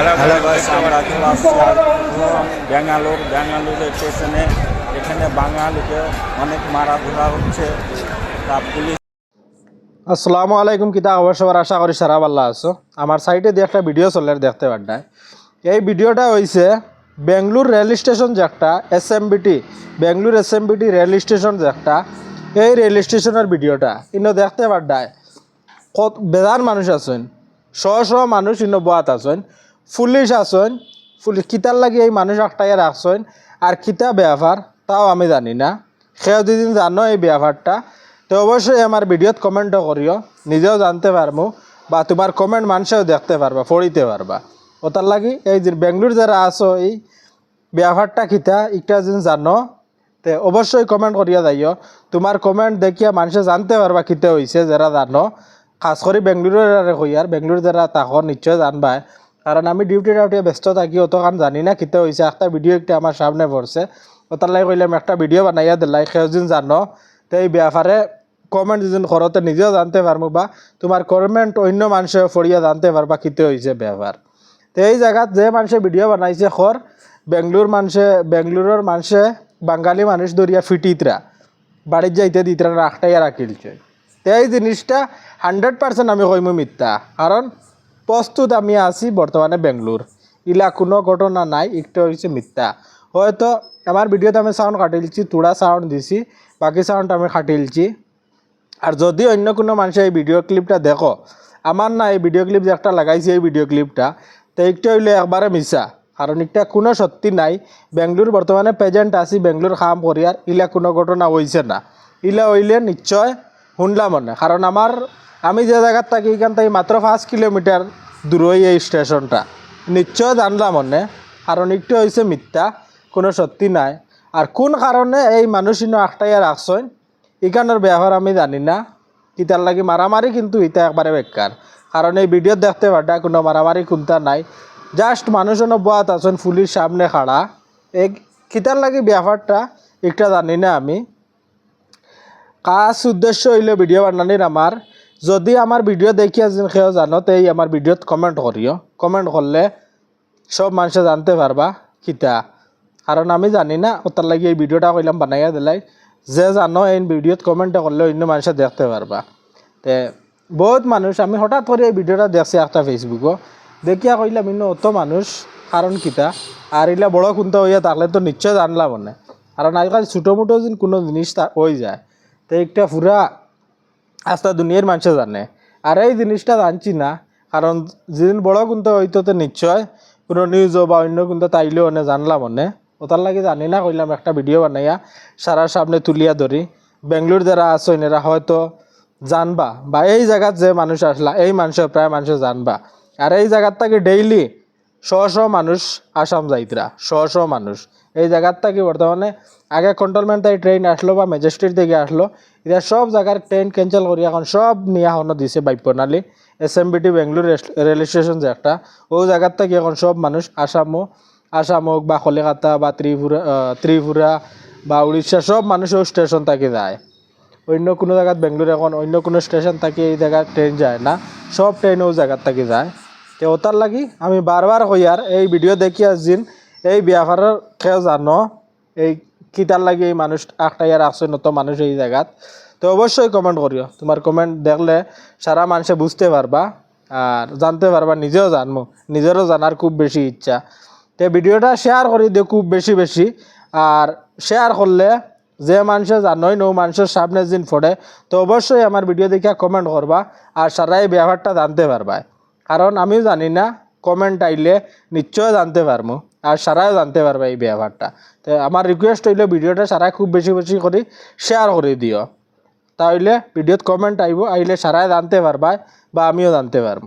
আর ব্যাঙ্গালোর স্টেশনে, এখানে বাঙালিকে অনেক মারা ধরা হচ্ছে। তা পুলিশ আসসালামু আলাইকুম কিতা খবর সবার? আশা করি সারা ভাল্লা আছো। আমার সাইটে দিয়ে একটা ভিডিও চলে, দেখতে পারডায় এই ভিডিওটা হয়েছে বেঙ্গলোর রেল স্টেশন যে একটা S M BT Bangalore S M BT rail station যে একটা। এই রেল স্টেশনের ভিডিওটা, ইনো দেখতে পারডায় কত বেজার মানুষ আছেন শ শ মানুষ ইনো বাত আছেন। পুলিশ আছেন পুলিশ কিতার লাগি এই মানুষ একটাই রাখছেন আর কিতা ব্যাপার তাও আমি জানি না। সেও দুদিন জানো এই ব্যাপারটা তো অবশ্যই আমার ভিডিওত কমেন্টও করিও, নিজেও জানতে পারব বা তোমার কমেন্ট মানুষেও দেখতে পারবা, পড়িতে পারবা। ওটার লাগি এই যে বেঙ্গলোর যারা আসো, এই ব্যাপারটা কিতা একটা দিন জানো, তে অবশ্যই কমেন্ট করিয়া যাইও। তোমার কমেন্ট দেখিয়া মানুষে জানতে পারবা কিতে হয়েছে যারা জানো। খাস করে বেঙ্গলোরের হইয়ার, বেঙ্গলোর যারা তাক নিশ্চয় জানবা কারণ আমি ডিউটি টাউটিয়ে ব্যস্ত থাকি অত কারণ জানি না কিতে হয়েছে একটা ভিডিও একটা আমার সামনে পড়ছে ওটার লাগে কইলাম একটা ভিডিও বানাইয়া দিলাই সেদিন জানো। তো এই ব্যাপারে কমেন্ট যদি করতে নিজেও জানতে পারব বা তোমার কমেন্ট অন্য মানুষেও পড়িয়া জানতে পারবা কিতে হয়েছে ব্যাপার তো এই জায়গাত যে মানুষে ভিডিও বানাইছে খর বেঙ্গলোর মানুষে বেঙ্গলোরের মানুষে বাঙালি মানুষ ধরিয়া ফিটিতরা বাড়ির যাইতে দিতরা রাখটাইয়া রাখিলছে তো এই জিনিসটা হান্ড্রেড পার্সেন্ট আমি কইমু মিথ্যা। কারণ প্রস্তুত আমি আছি বর্তমানে বেঙ্গলোর। ইলা কোনো ঘটনা নাই, একটা হয়েছে মিথ্যা। হয়তো আমার ভিডিওতে আমি সাউন্ড কাটিলছি তোড়া সাউন্ড দিছি, বাকি সাউন্ড আমি কাটিলছি। আর যদি অন্য কোনো মানুষে এই ভিডিও ক্লিপটা দেখো আমার না এই ভিডিও ক্লিপ যে একটা লাগাইছি এই ভিডিও ক্লিপটা তো একটা হইলে একবারে মিশা কারণ একটা কোনো সত্যি নাই বেঙ্গলোর বর্তমানে প্রেজেন্ট আছি বেঙ্গলোর কাম করিয়ার ইলা কোনো ঘটনা হয়েছে না। ইলা হইলে নিশ্চয় শুনলাম মনে। কারণ আমার আমি যে জায়গার থাকি এখান থেকে মাত্র পাঁচ কিলোমিটার দূরই এই স্টেশনটা। নিশ্চয় জানলাম মনে কারণ একটু হয়েছে মিথ্যা, কোনো সত্যি নাই। আর কোন কারণে এই মানুষ ইনো আখটাইয়া রাখছেন ইকানোর ব্যবহার আমি জানি না। ইতার লাগি মারামারি কিন্তু ইতা একবারে বেকার। কারণ এই ভিডিও দেখতে পারটা কোনো মারামারি কোনটা নাই। জাস্ট মানুষজন বাত আছেন পুলিশ সামনে খাড়া। এই কিতার লাগি ব্যাপারটা একটা জানি না আমি। কাজ উদ্দেশ্য হইলে ভিডিও বানানির আমার। যদি আমার ভিডিও দেখিয়া যেন কেউ জানো তো এই আমার ভিডিওত কমেন্ট করিও কমেন্ট করলে সব মানুষে জানতে পারবা কিতা। কারণ আমি জানি না ওটার লাগি এই ভিডিওটা কইলাম, বানাইয়া দিলাই। যে জানো, এই ভিডিওত কমেন্ট করলে অন্য মানুষে দেখতে পারবা তে, বহুত মানুষ আমি হঠাৎ করে এই ভিডিওটা দেখছি একটা ফেসবুকও দেখিয়া কইলাম ইন্ন অত মানুষ কারণ কিতা। আর ইলা বড় কোনটা হইয়া থাকলে তো নিশ্চয় জানলাম মনে কারণ আজকাল ছোটো মোটো কোনো জিনিস হয়ে যায়। তো, একটা পুরা আস্তা দুনিয়ার মানুষে জানে। আর এই জিনিসটা জানছি না, কারণ যেদিন বড় কোনটা হইতো তো নিশ্চয় কোনো নিউজ বা অন্য কোনটা তাইলেও অনে জানলাম মনে ওটার লাগে জানি না, কইলাম একটা ভিডিও বানাইয়া সারার সামনে তুলিয়া ধরি। বেঙ্গলোর যারা আছো, এনারা হয়তো জানবা, বা এই জায়গাত যে মানুষ আসলা, এই মানুষের প্রায় মানুষ জানবা। আর এই জায়গার থেকে ডেইলি শ শ মানুষ আসাম যাইতরা, শ শ মানুষ। এই জায়গার থেকে বর্তমানে আগে কন্ট্রোলমেন্ট থেকে ট্রেন আসলো বা ম্যাজিস্ট্রেট থেকে আসলো এটা সব জায়গার ট্রেন ক্যান্সেল করি এখন সব নিয়ে হনো দিছে বাইক প্রণালী S M BT Bangalore rail station যে একটা, ও জায়গার থেকে এখন সব মানুষ আসামও আসাম হোক বা কলিকাতা বা ত্রিপুরা ত্রিপুরা বা উড়িষ্যা সব মানুষ ওই স্টেশন থেকে যায়। অন্য কোনো জায়গাত বেঙ্গলোর এখন, অন্য কোনো স্টেশন থেকে এই জায়গায় ট্রেন যায় না, সব ট্রেন ও জায়গার থেকে যায়। তো ওটার লাগি আমি বারবার কই আর এই ভিডিও দেখি আসছিন এই ব্যাপারের কেউ জানো, এই কিতার লাগে এই মানুষ একটা ইয়ার আসছে নত মানুষ এই জায়গাত তো অবশ্যই কমেন্ট করিও। তোমার কমেন্ট দেখলে সারা মানুষে বুঝতে পারবা আর জানতে পারবা, নিজেও জানব নিজেরও জানার খুব বেশি ইচ্ছা। তো ভিডিওটা শেয়ার করে দিও খুব বেশি বেশি। আর শেয়ার করলে যে মানুষে জানোই নৌ মানুষের সামনে দিন পড়ে, তো অবশ্যই আমার ভিডিও দেখে কমেন্ট করবা আর সারা এই ব্যাপারটা জানতে পারবা। কারণ আমিও জানি না কমেন্ট আইলে নিশ্চয় জানতে পারব আর সারাও জানতে পারবে এই ব্যাপারটা তো আমার রিকোয়েস্ট হইলে ভিডিওটা সারা খুব বেশি বেশি করে শেয়ার করে দিও। তাহলে ভিডিওত কমেন্ট আইব, আইলে সারাই জানতে পারবা বা আমিও জানতে পারব।